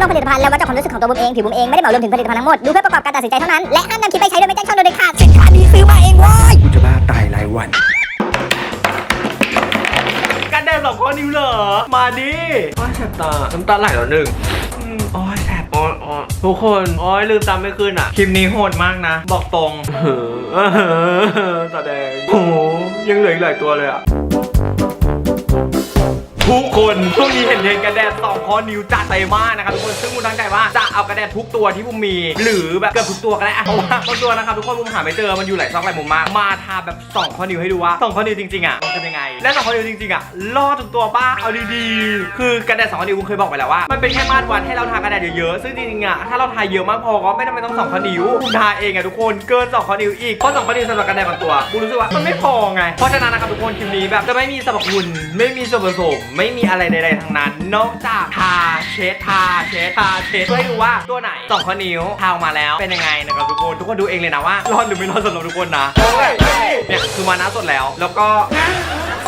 ลองผลิตภัณฑ์แล้ววัดจากความรู้สึกของตัวบุมเองผิวบุมเองไม่ได้เหมารวมถึงผลิตภัณฑ์ทั้งหมดดูเพื่อประกอบการตัดสินใจเท่านั้นและห้ามนำคลิปไปใช้โดยไม่แจ้งช่องโดยเด็ดขาดสินค้านี้ซื้อมาเองเว้ยกูจะบ้าตายรายวันกันแดดสองข้อนิ้วเหรอ มาดิโอ้ยแสบตาน้ำตาไหลแล้วหนึ่งอืมโอ้ยแสบโอ้ยโอ้ยทุกคนโอ้ยลืมตาไม่ขึ้นอะ คลิปนี้โหดมากนะ บอกตรงเออเออแสดงโอ้โหยังเหลืออีกหลายตัวเลยอะ ทุกคนช่วงนี้เห็นเทรนกระแดดสองขอนิ้วจัดเต็มมากนะครับทุกคนซึ่งมุมตั้งใจว่าจะเอากระแดดทุกตัวที่มุมมี หรือแบบเกือบทุกตัวก็ได้อะเพราะว่าบางตัวนะครับทุกคนมุมหาไม่เจอมันอยู่หลายซอกหลายมุมมากมาทาแบบสองขอนิ้วให้ดูว่าสองขอนิ้วจริงๆอะมันเป็นยังไง และสองขอนิ้วจริงๆอะรอดทุกตัวป้าเอาดีๆคือกระแดดสองขอนิ้วผมเคยบอกไปแล้วว่ามันเป็นแค่มาตรวัดให้เราทากระแดดเยอะๆซึ่งจริงๆอะถ้าเราทาเยอะมากพอก็ไม่จำเป็นต้องสองขอนิ้วคุณทาเองอะทุกคนเกินสองข้อนิ้วอีกเพราะสองข้อนิ้วสำหรับกระแดดบางตัวกูรู้สึกว่ามันไม่พอไงเพราะฉะนั้นนะครับทุกคนคลิปนี้แบบจะไม่มีสรรพคุณไม่มีส่วนผสมไม่มีอะไรใดๆทั้งนั้น นอกจากทาเช็ดทาเช็ดทาเช็ดเพื่อให้ดูว่าตัวไหนสองข้อนิ้วทาออกมาแล้วเป็นยังไงนะครับทุกคนทุกคนดูเองเลยนะว่ารอดหรือไม่รอดสำหรับทุกคนนะเนี่ยคือมาหน้าสดแล้ว แล้วก็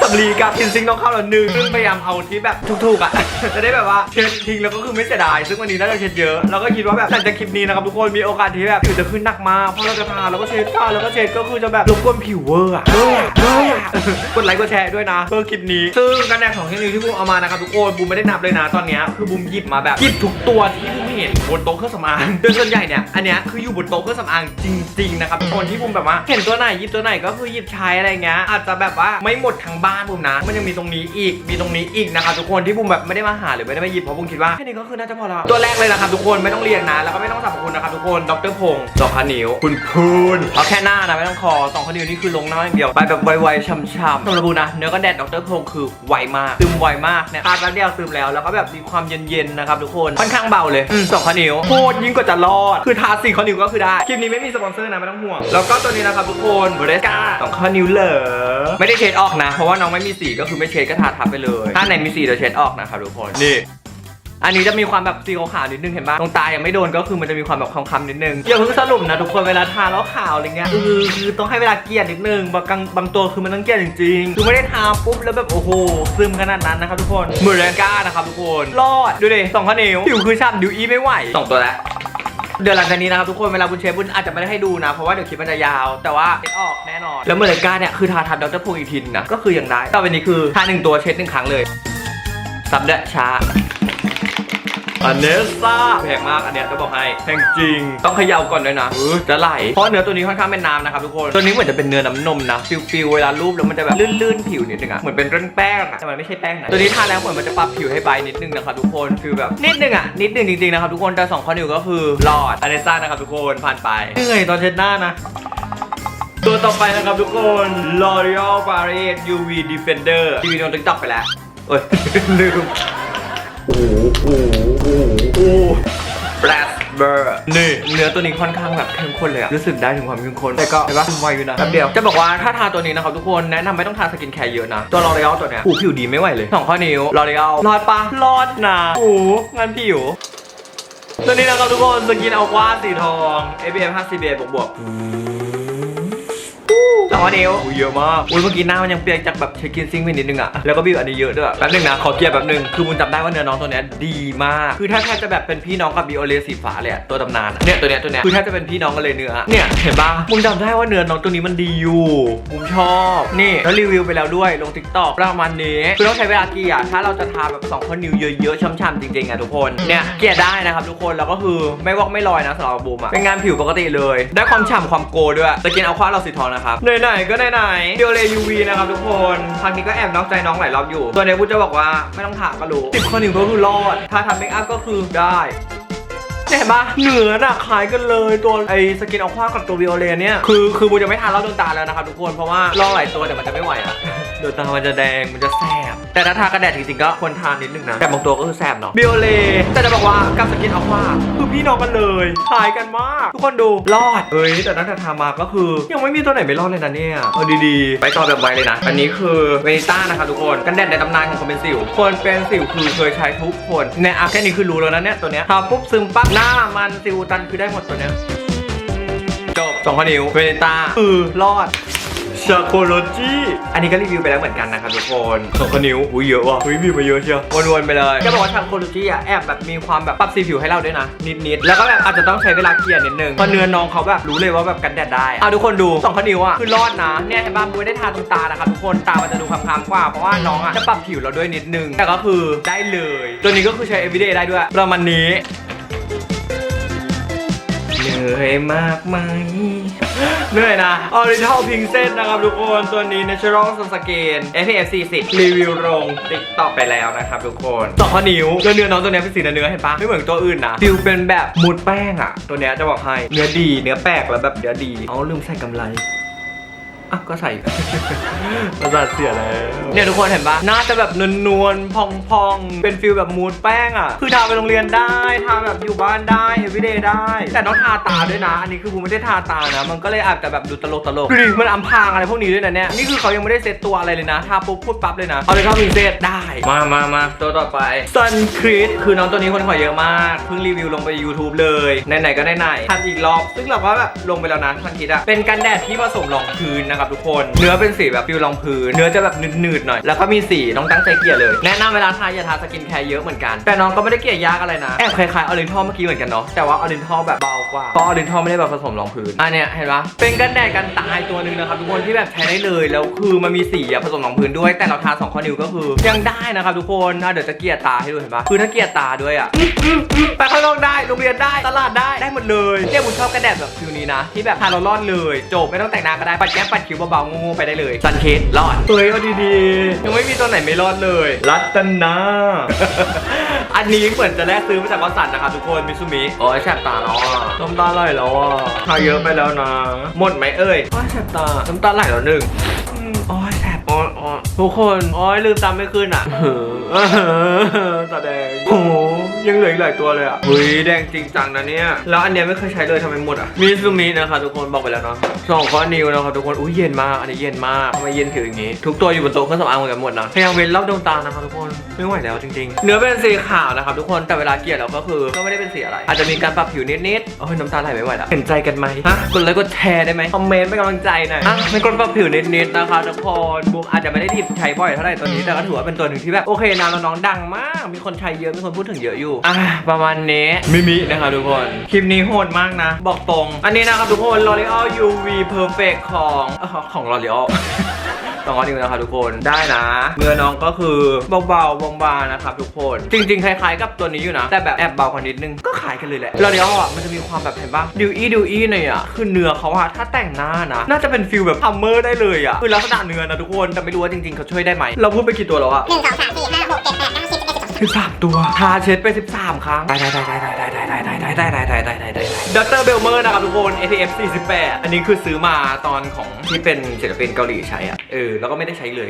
สำลีกับทินซิงต้องเข้าแล้วหนึ่งซึ่งพยายามเอาที่แบบถูกๆอะ จะได้แบบว่าเช็ดทิ้งแล้วก็คือไม่เสียดาย ซึ่งวันนี้น่าจะเช็ดเยอะ แล้วก็คิดว่าแบบหลังจากคลิปนี้นะครับทุกคนมีโอกาสที่แบบผิวจะขึ้นหนักมากเพราะเราจะทาแล้วก็เช็ดทาแล้วก็เช็ดก็คือจะแบบรบกวนผิวเวอร์อะเวอร์อะเวอร์อะกดไลค์กดแชร์ด้วยนะเพื่อคลิปนี้ ซึ่งกันแดดของที่นี้ที่บูมเอามานะครับทุกคนบูมไม่ได้นับเลยนะตอนนี้คือบูมหยิบมาแบบหยิบทุกตัวที่บูมเห็นบนโต๊ะเครื่องสำอางโดยส่วนใหญ่เนี่ยอันเนี้ยคืออยู่บนโต๊ะเครื่องสำอางจริงๆนะครับทุกคนที่บูมแบบว่าเห็นตัวไหนหยิบตัวไหนก็คือหยิบใช้อะไรเงี้ยอาจจะแบบว่าไม่หมดทั้งบ้านบูมนะ มันยังมีตรงนี้อีก มีตรงนี้อีกนะครับทุกคนที่บูมแบบไม่ได้มาหาหรือไม่ได้มาหยิบเพราะบูมคิดว่าแค่นี้ก็คือน่าจะพอแล้วตัวแรกเลยนะครับทุกคนไม่ต้องเรียงนะ แล้วก็ไม่ต้องสรรพคุณนะครับทุกคนดรพงศ์สองพันนิ้วคุณพูนเอาแค่หน้านะไม่ต้องคอสองพันนิ้วนี่คือลงหน้าอย่างเดียวไปแบบไวๆช่ำๆสำหรับบูมนะเนื้อกันแดดดรพงศ์คือไวมากซึมไวมากเนี่ยทาแป๊บเดียวซึมแล้วแล้วก็แบบมีความเย็นๆนะครับทุกคนค่อนข้างเบาเลยสองขอนิ้วโคตรยิ่งกว่าจะรอดคือทาสี่ขอนิ้วก็คือได้คลิปนี้ไม่มีสปอนเซอร์นะไม่ต้องห่วงแล้วก็ตัวนี้นะครับทุกคนบรสกาสองขนิ้วเลอไม่ได้เช็ดออกนะเพราะว่าน้องไม่มีสีก็คือไม่เช็ดก็ทาทับไปเลย ถ้าไหนมีสีเดี๋ยวเช็ดออกนะครับทุกคน นี่ อันนี้จะมีความแบบสีขาวๆนิดนึงเห็นปะตรงตายังไม่โดนก็คือมันจะมีความแบบคล้ำๆนิดนึงอย่าเพิ่งสรุปนะทุกคนเวลาทาแล้วขาวอะไรเงี้ยเออคือต้องให้เวลาเกลี่ยนิดนึงบางบางบางตัวคือมันต้องเกลี่ยจริงๆคือไม่ได้ทาปุ๊บแล้วแบบโอ้โหซึมขนาดนั้นนะครับทุกคนเหมือนแรงก้านะครับทุกคนรอดดูดิสองข้อนิ้วผิวคือฉ่ำดิวอีไม่ไหวสองตัวแล้ว เดี๋ยวหลังจากนี้นะครับทุกคนเวลาบุญเชฟบุญอาจจะไม่ได้ให้ดูนะ เพราะว่าเดี๋ยวคลิปมันจะยาว แต่ว่าเช็ดออกแน่นอน แล้วเมลิก้าเนี่ยคือทาทับดรพงศ์อีกทีนึงนะก็คืออยังได้ต่อไปนี้คือทาหนึ่งตัวเช็ดหนึ่งครั้งเลยซับเดะช้า อันเนซ่าแพงมากอันเนี้ยจะบอกให้แพงจริง ต้องเขย่าก่อนด้วยนะเออจะไหลเพราะเนื้อตัวนี้ค่อนข้างเป็นน้ำนะครับทุกคนตัวนี้เหมือนจะเป็นเนื้อน้ำนมนะฟิลฟิลเวลารูปแล้วมันจะแบบลื่นๆผิวนิดนึงอะเหมือนเป็นเร่นแป้งอะแต่มันไม่ใช่แป้งนะตัวนี้ทาแล้วเหมือนมันจะปรับผิวให้ใบนิดนึงนะครับทุกคนฟิลแบบนิดนึงอะนิดนึงจริงๆนะครับทุกคนแต่สองข้อนิ้วก็คือรอดอันเนซ่านะครับทุกคนผ่านไปเหนื่อยตอนเช็ดหน้านะตัวต่อไปนะครับทุกคน L'Oreal Paris UV Defender ที่วิดีโอติ๊กต็อกไปแล้วเอ้ยลืม โอ้โหโอ้โหโอ้โห Black Bird นี่เนื้อตัวนี้ค่อนข้างแบบเข้มข้นเลยอะรู้สึกได้ถึงความเข้มข้นแต่ก็เห็นปะซึมไวอยู่นะแป๊บเดียวจะบอกว่าถ้าทาตัวนี้นะครับทุกคนแนะนำไม่ต้องทาสกินแคร์เยอะนะ ตัว L'Oreal ตัวเนี้ยผูผิวดีไม่ไหวเลยสองข้อนิ้ว L'Oreal รอดปะรอดนะโอ้โหงานผิวตัวนี้นะครับทุกคนสกินเอาว่าสีทอง ABM 50 b บวกบวก สองนิ้วอุ๊ยเยอะมากอุ้ยเมื่อกี้หน้ามันยังเปียกจากแบบเช็คกินซิงค์ไปนิดนึงอะแล้วก็บิวอันนี้เยอะด้วยแป๊บนึงนะขอเกียร์แป๊บนึงคือมุนจำได้ว่าเนื้อน้องตัวเนี้ยดีมาก คือถ้าแทบจะแบบเป็นพี่น้องกับบิโอเลสีฟ้าเลยอะตัวตำนานอะเนี่ยตัวเนี้ยตัวเนี้ยคือแทบจะเป็นพี่น้องกันเลยเนื้อเนี่ยเห็นปะมุนจำได้ว่าเนื้อน้องตัวนี้มันดีอยู่มุมชอบนี่แล้วรีวิวไปแล้วด้วยลงทิกตอกประมาณนี้คือต้องใช้เวลาเกลี่ยถ้าเราจะทาแบบสองข้อนิ้วเยอะๆช่ำๆจริงๆอะทุกคนเนี่ยเกลี่ยได้นะครับทุกคนแล้วก็คือไม่วอกไม่ลอยนะสำหรับบูมอะเป็นงานผิวปกติเลย ได้ความฉ่ำความโกด้วยสกินเอาคว้าเราสีทองนะครับไหนๆก็ไหนๆเดียวเลยูวีนะครับทุกคนครั้งนี้ก็แอบนอกใจน้องหลายรอบอยู่ ตัวเนี้ยบูจะบอกว่าไม่ต้องถามก็รู้สิบคนหนึ่งก็คือรอด ถ้าทำเมคอัพก็คือได้ เห็นปะเหนือน่ะคล้ายกันเลยตัวไอ้สกินเอาคว้ากับตัววิโอเลเนี่ยคือคือบูจะไม่ทานแล้วดวงตาแล้วนะครับทุกคนเพราะว่าลอกหลายตัวเดี๋ยวมันจะไม่ไหวอะดวงตามันจะแดงมันจะแสบแต่ถ้าทากระแดดจริงๆก็ควรทานนิดนึงนะแต่บางตัวก็คือแสบเนาะวิโอเลแต่จะบอกว่ากับสกินเอาควาคือพี่น้องกันเลยคล้ายกันมาก ทุกคนดูรอดเอ้ยแต่ตั้งแต่ทามาก็คือ ยังไม่มีตัวไหนไม่รอดเลยนะเนี่ยเอาดีๆ ไปต่อแบบไวเลยนะ อันนี้คือเวนิต้านะครับทุกคนกันแดดในตำนานของคนเป็นสิว คนเป็นสิวคือเคยใช้ทุกคนเนี่ยอะแค่นี้คือรู้แล้วนะเนี่ยตัวเนี้ยทาปุ๊บซึมปั๊บหน้ามันสิวตันคือได้หมดตัวเนี้ยจบสองข้อนิ้วเวนิต้าคือรอดชาโคโลจีอันนี้ก็รีวิวไปแล้วเหมือนกันนะครับทุกคนสองนิ้วอุ้ยเยอะว่ะอุ้ยมีมาเยอะเชียววนๆไปเลยจะบอกว่าชาโคโลจีอะแอบแบบมีความแบบปรับสีผิวให้เราด้วยนะนิดๆแล้วก็แบบอาจจะต้องใช้เวลาเกลี่ยนิดนึงเพราะเนื้อน้องเขาแบบรู้เลยว่าแบบกันแดดได้อะทุกคนดูสองนิ้วอะคือรอดนะเนี่ยเห็นป่ะไม่ได้ทาตรงตานะครับทุกคนตามันจะดูคล้ำๆกว่าเพราะว่าน้องอะจะปรับผิวเราด้วยนิดนึงแต่ก็คือได้เลย ตัวนี้ก็คือใช้ everyday ได้ด้วยประมาณนี้ เหนื่อยมากไหมเหนื่อยนะออริจินอลพิงเซนนะครับทุกคน ตัวนี้ Natural Sunscreen SPF 40รีวิวลงติ๊กต็อกไปแล้วนะครับทุกคนต่อข้อนิ้วแล้วเนื้อน้องตัวนี้เป็นสีเนื้อเห็นปะไม่เหมือนตัวอื่นนะฟิลเป็นแบบมูดแป้งอะตัวนี้จะบอกให้เนื้อดีเนื้อแปลกแล้วแบบเนื้อดีเอาลืมใส่กำไร อะก็ใส่ ประสาทเสียแล้วเนี่ยทุกคนเห็นปะน่าจะแบบนวลๆ พองๆ เป็นฟิลแบบมูดแป้งอะ คือทาไปโรงเรียนได้ทาแบบอยู่บ้านได้ everyday ได้ แต่ต้องทาตาด้วยนะ อันนี้คือบูมไม่ได้ทาตานะ มันก็เลยอาจจะแบบดูตลกตลกๆดูดิมันอำพรางอะไรพวกนี้ด้วยนะเนี่ย นี่คือเขายังไม่ได้เซตตัวอะไรเลยนะ ทาปุ๊บพูดปั๊บเลยนะ เอาเลยเข้าพิงเซตได้ มามามาตัวต่อไป Sun Creed คือน้องตัวนี้คนขอเยอะมาก เพิ่งรีวิวลงไป YouTube เลยไหนๆก็ไหนๆทำอีกรอบ ซึ่งเราก็แบบลงไปแล้วนะทันคิดอะเป็นกันแดดที่ผสมรองพื้นนะครับทุกคน เนื้อเป็นสีแบบฟิลรองพื้น เนื้อจะแบบหนืดๆหน่อย แล้วก็มีสีน้องตั้งใจเกลี่ยเลย แนะนำเวลาทาอย่าทาสกินแคร์เยอะเหมือนกัน แต่น้องก็ไม่ได้เกลี่ยยากอะไรนะ แอบคล้ายๆออรินทอลเมื่อกี้เหมือนกันเนาะ แต่ว่าออรินทอลแบบเบากว่า เพราะออรินทอลไม่ได้แบบผสมรองพื้น อันเนี้ยเห็นปะเป็นกันแดดกันตายตัวหนึ่งนะครับทุกคนที่แบบใช้ได้เลย แล้วคือมันมีสีอะผสมรองพื้นด้วย แต่เราทาสองข้อนิ้วก็คือ ยังได้นะครับทุกคนอะเดี๋ยวจะเกลี่ยตาให้ดูเห็นปะคือถ้าเกลี่ยตาด้วยอะไปข้างนอกได้ โรงเรียนได้ ตลาดได้ ได้หมดเลยเนี่ยผมชอบกระแดดแบบฟิล นี้นะ ที่แบบทาเรารอดเลย จบไม่ต้องแต่งหน้าก็ได้ปัดแก้มปัดคิ้วเบาๆงูๆไปได้เลยซันเคสรอดเฮ้ยเอาดีๆยังไม่มีตัวไหนไม่รอดเลย รัตนาอันนี้เหมือนจะแลกซื้อมาจากวัสันนะครับทุกคนมิซูมิโอ้ยแสบตาแล้วอะน้ำตาไหลแล้วอะทาเยอะไปแล้วนะ หมดไหมเอ่ยโอ้ยแสบตาน้ำตาไหลแล้วหนึ่งอืมโอ้ยแสบโอ้ยโอ้ยทุกคนโอ้ยลืมตามไม่ขึ้นอะตาแดงโอ้โห ยังเหลืออีกหลายตัวเลยอะเฮ้ยแดงจริงจังนะเนี่ย แล้วอันเนี้ยไม่เคยใช้เลยทำไมหมดอะมิซูมินะครับทุกคนบอกไปแล้วเนาะสองข้อนิ้วนะครับทุกคน อุ้ยเย็นมาก อันนี้เย็นมากทำไมเย็นผิวอย่างงี้ ทุกตัวอยู่บนโต๊ะเครื่องสำอางเหมือนกันหมดนะ พยายามเว้นรอบดวงตานะครับทุกคน ไม่ไหวแล้วจริงๆ เนื้อเป็นสีขาวนะครับทุกคน แต่เวลาเกลี่ยเราก็คือ ก็ไม่ได้เป็นสีอะไร อาจจะมีการปรับผิวนิดๆโอ้ยน้ำตาไหลไม่ไหวแล้วเห็นใจกันไหมฮะ กดไลค์กดแชร์ได้ไหมคอมเมนต์เป็นกำลังใจหน่อยอะเป็นคนปรับผิวนิดๆนะคะทุกคนบุ๊กอาจจะไม่ได้ดิบใช้บ่อยเท่าไหร่ตัวนี้แต่ก็ถือว่าเป็นตัวหนึ่งที่แบบโอเคนะน้องดังมาก มีคนใช้เยอะมีคนพูดถึงเยอะอยู่อะประมาณนี้มิมินะครับทุกคน คลิปนี้โหดมากนะ บอกตรง อันนี้นะครับทุกคน L'Oreal UV Perfect ของเอ่อของ L'Oreal สองข้อนิ้วนะครับทุกคนได้นะ เนื้อน้องก็คือเบาๆบางๆนะครับทุกคน จริงๆ คล้ายๆ กับตัวนี้อยู่นะ แต่แบบแอบเบากว่านิดนึงก็ขายกันเลยแหละแล้วเดี๋ยวอะมันจะมีความแบบเห็นปะดิวอี้ดิวอี้หน่อยอะคือเนื้อเขาอะถ้าแต่งหน้านะ น่าจะเป็นฟิลแบบพัมเมอร์ได้เลยอะคือลักษณะเนื้อนะทุกคนแต่ไม่รู้ว่าจริงๆเขาช่วยได้ไหมเราพูดไปกี่ตัวแล้วอะหนึ่งสองสามสี่ห้าหกเจ็ดแปดเก้าสิบ สิบเอ็ดสิบสองสิบสามตัว ทาเช็ดไป 13 ครั้ง ได้ได้ได้ได้ได้ได้ได้ได้ได้ได้ได้ได้ได้ได้ได้ด็อกเตอร์เบลเมอร์นะครับทุกคน ATF 48 อันนี้คือซื้อมาตอนของที่เป็นศิลปินเกาหลีใช้อะ เออ แล้วก็ไม่ได้ใช้เลย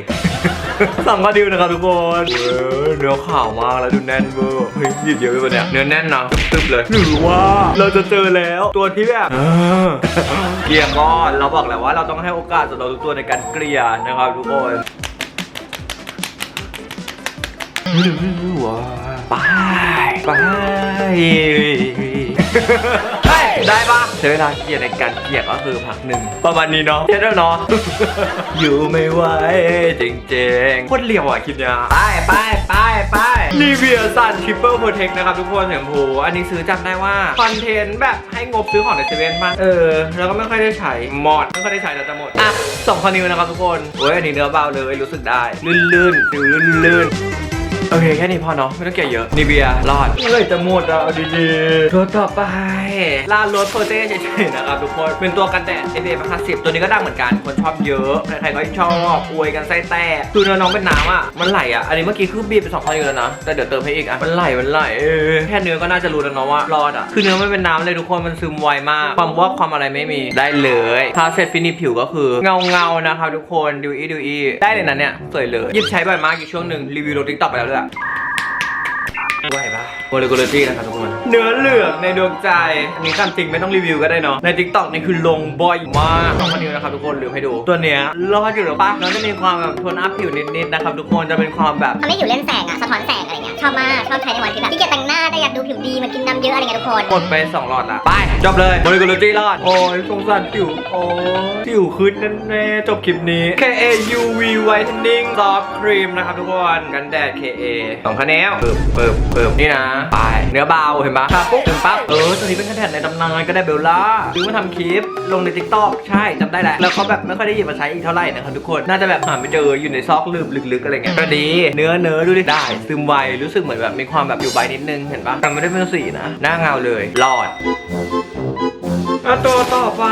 สั่งมาดิวนะครับทุกคนเออเนื้อขาวมากแล้วดูแน่นเวอร์เฮ้ยหยิบเยอะไปปะเนี่ย เนื้อแน่นนะตึบๆเลยหรือว่าเราจะเจอแล้วตัวที่แบบเออเกลี่ยก้อน เราบอกแล้วว่าเราต้องให้โอกาสสำหรับทุกตัวในการเกลี่ยนะครับทุกคน ว้าไปไปเฮ้ยได้ปะใช้เวลาเกลี่ยในการเกลี่ยก็คือพักหนึ่งประมาณนี้เนาะเท่แล้วเนาะอยู่ไม่ไหวจริงๆโคตรเรียวอะคลิปเนี้ยไปไปไปไปรีวิวสันทริปเปิลโปรเทคนะครับทุกคนเสียงโหอันนี้ซื้อจำได้ว่า คอนเทนต์แบบให้งบซื้อของในเซเว่นมากเออ แล้วก็ไม่ค่อยได้ใช้หมดไม่ค่อยได้ใช้แล้วจะหมดอะสองคอนิ้วนะครับทุกคนโอ้ยอันนี้เนื้อเบาเลยรู้สึกได้ ลื่นๆฟิลลื่นๆ โอเคแค่นี้พอเนาะไม่ต้องเกี่ยเยอะนิเบียรอดเมื่อไหร่จะหมดอะเอาดีๆตัวต่อไปลาโรสโปรเต้เฉยๆนะครับทุกคนเป็นตัวกันแดด s อ f 50ตัวนี้ก็ดังเหมือนกันคนชอบเยอะใครๆก็ชอบอวยกันไส้แตกคือเนื้อน้องเป็นน้ำอะมันไหลอะอันนี้เมื่อกี้คือบีบไปสองข้ออยู่แล้วนะแต่เดี๋ยวเติมให้อีกอะมันไหลมันไหลเออแค่เนื้อก็น่าจะรู้แล้วเนาะว่ารอดอะคือเนื้อมันเป็นน้ำเลยทุกคนมันซึมไวมากความว่าความอะไรไม่มีได้เลยทาเสร็จฟินิชผิวก็คือเงาเงาๆนะครับทุกคนดูอีดูอีได้เลยนะเนี่ยสวยเลยหยิบใช้บ่อยมากอยู่ช่วงหนึ่งรีวิวลงทิกตอกไปแล้วด้วย Yeah. ไหวปะโมเลกุลตี้นะครับทุกคน เนื้อเหลืองในดวงใจอันนี้ตามจริงไม่ต้องรีวิวก็ได้เนาะ ใน t ิ k t o k นี่คือลงบ่อยมากต้องมาดูนะครับทุกคนลืมให้ดู ตัวเนี้ยรอดอยู่หรือปะน้องจะมีความแบบโทนอัพผิวนิดๆนะครับทุกคนจะเป็นความแบบ ทำให้ผิวเล่นแสงอะสะท้อนแสงอะไรเงี้ยชอบมากชอบใช้ในวันที่แบบที่เกียจแต่งหน้าแต่อยากดูผิวดีมันกินน้ำเยอะอะไรเงี้ยทุกคนกดไปสองหลอดละไปจบเลยโมเลกุลจีรอด โอ้ยสงสารผิวโอ้ยผิวขึ้นแน่ๆจบคลิปนี้ KA UV Whitening Soft Cream นะครับทุกคนกันแดด KA สองคะแนนเปิบเปิบเปิบนี่นะไปเนื้อเบาเห็นปะทาปุ๊บถึงปั๊บเออตัวนี้เป็นคอนเทนต์ในตำนานก็ได้เบลล่าซื้อมาทำคลิปลงในทิกตอกใช่จำได้แหละแล้วเขาแบบไม่ค่อยได้หยิบมาใช้อีกเท่าไหร่นะครับทุกคนน่าจะแบบหาไม่เจออยู่ในซอกลืมลึกๆอะไรเงี้ยก็ดีเนื้อเนื้อดูดิได้ซึมไวรู้สึกเหมือนแบบมีความแบบอยู่ใบนิดนึงเห็นปะแต่ไม่ได้เป็นสีนะหน้าเงาเลยรอด อะตัวต่อไป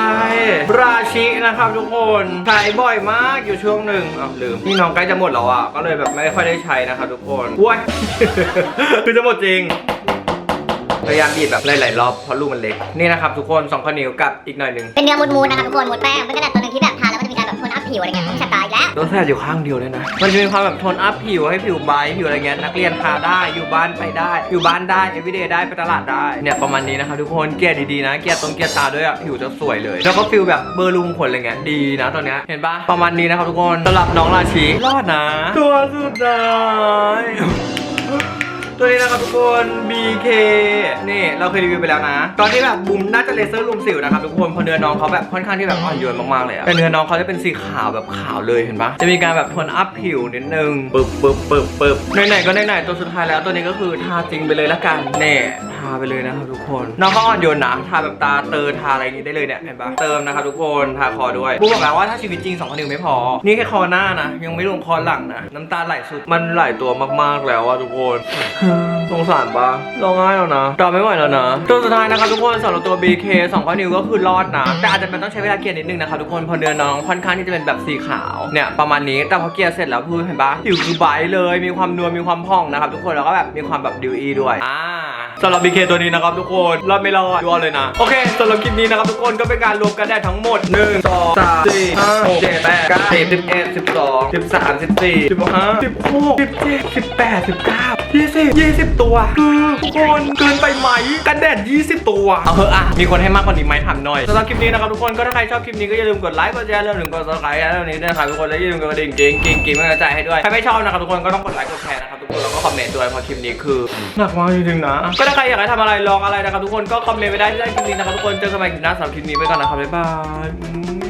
ราชินะครับทุกคนใช้บ่อยมากอยู่ช่วงหนึ่งอ้าวลืมนี่น้องใกล้จะหมดแล้วอะก็เลยแบบไม่ค่อยได้ใช้นะครับทุกคนว้ยคือจะหมดจริงพยายามบีบแบบหลายๆรอบเพราะลูกมันเล็กนี่นะครับทุกคนสองข้อนิ้วกับอีกหน่อยหนึ่งเป็นเนื้อมูนๆนะครับทุกคนมูดแป้งเป็นกระดาษตัวหนึ่งที่แบบทา ผิวอะไรเงี้ยต้องแสบตาอีกแล้วโดนแสบอยู่ข้างเดียวเลยนะ มันจะมีความแบบโทนอัพผิวให้ผิวไบรท์ผิวอะไรเงี้ยนักเรียนทาได้อยู่บ้านไปได้อยู่บ้านได้ everyday ได้ไปตลาดได้เนี่ยประมาณนี้นะครับทุกคนเกลียดดีๆนะ เกลียดตรงเกลียดตาด้วยอะผิวจะสวยเลย แล้วก็ฟิลแบบเบอร์ลุงขนอะไรเงี้ยดีนะตอนเนี้ยเห็นปะประมาณนี้นะครับทุกคนสำหรับน้องราชีรอดนะ ตัวสุดท้าย ตัวนี้นะครับทุกคน BK นี่เราเคยรีวิวไปแล้วนะ ตอนที่แบบบุมน่าจะเลเซอร์ลุมสิวนะครับทุกคนเพอเนื้อน้องเขาแบบค่อนข้างที่แบบอ่อนโยนมากๆเลยอะแต่เนื้อน้องเขาจะเป็นสีขาวแบบขาวเลยเห็นปะจะมีการแบบโทนอัพผิวนิดนึงปึ๊บปึ๊บปึ๊บปึ๊บไหนๆก็ไหนๆตัวสุดท้ายแล้วตัวนี้ก็คือทาจริงไปเลยละกันเน่าไปเลยนะครับทุกคน น้องเขาอ่อนโยนนะทาแบบตาเตอทาอะไรอย่างงี้ได้เลยเนี่ยเห็นปะเติมนะครับทุกคนทาคอด้วยบุมบอกแล้วว่าถ้าชีวิตจริงสองคนนิ้วไม่พอ นี่แค่คอหน้านะ ยังไม่รวมคอหลังนะน้ำตาไหลสุดมันไหลตัวมากๆแล้วอะทุกคนสงสารปะร้องไห้แล้วนะตอไม่ไหวแล้วนะตัวสุดท้ายนะครับทุกคนสำหรับตัว BK 2ข้อนิ้วก็คือรอดนะ แต่อาจจะเป็นต้องใช้เวลาเกลี่ยนิดนึงนะครับทุกคนพอเนื้อน้องค่อนข้างที่จะเป็นแบบสีขาวเนี่ยประมาณนี้แต่พอเกลี่ยเสร็จแล้วคือเห็นปะผิวคือไบเลย มีความนวลมีความผ่องนะครับทุกคนแล้วก็แบบมีความแบบดิวอีด้วยอ่า สำหรับ BK ตัวนี้นะครับทุกคนรอดไม่รอดดูเอาเลยนะ โอเคสำหรับคลิปนี้นะครับทุกคนก็เป็นการรวมกันได้ทั้งหมด 1 2 3 4 5 6 7 8 9 10 11 12 13 14 15 16 17 18 19 20 20 ตัวคือทุกคนเกินไปไหมกันแดด 20 ตัว เอาเถอะอะ มีคนให้มากกว่านี้ไหมถามหน่อยสำหรับคลิปนี้นะครับทุกคนก็ถ้าใครชอบคลิปนี้ก็อย่าลืมกดไลค์กดแชร์เรื่องหนึ่งกดซับสไครต์เรื่องนี้ด้วยนะครับทุกคนและอย่าลืมกดกระดิ่งกิ๊งกิ๊งกิ๊งเป็นกำลังใจให้ด้วยใครไม่ชอบนะครับทุกคนก็ต้องกดไลค์กดแชร์นะครับทุกคนแล้วก็คอมเมนต์ด้วยเพราะคลิปนี้คือหนักมากจริงๆนะก็ถ้ใครอยากให้ทำอะไรลองอะไรนะครับทุกคนก็คอมเมนต์ไว้ได้ที่ใต้คลิปนี้นะครับทุกคนเจอกันใหม่คลิปหน้าสำหรับคลิปนี้ไปก่อนนะครับบ๊ายบาย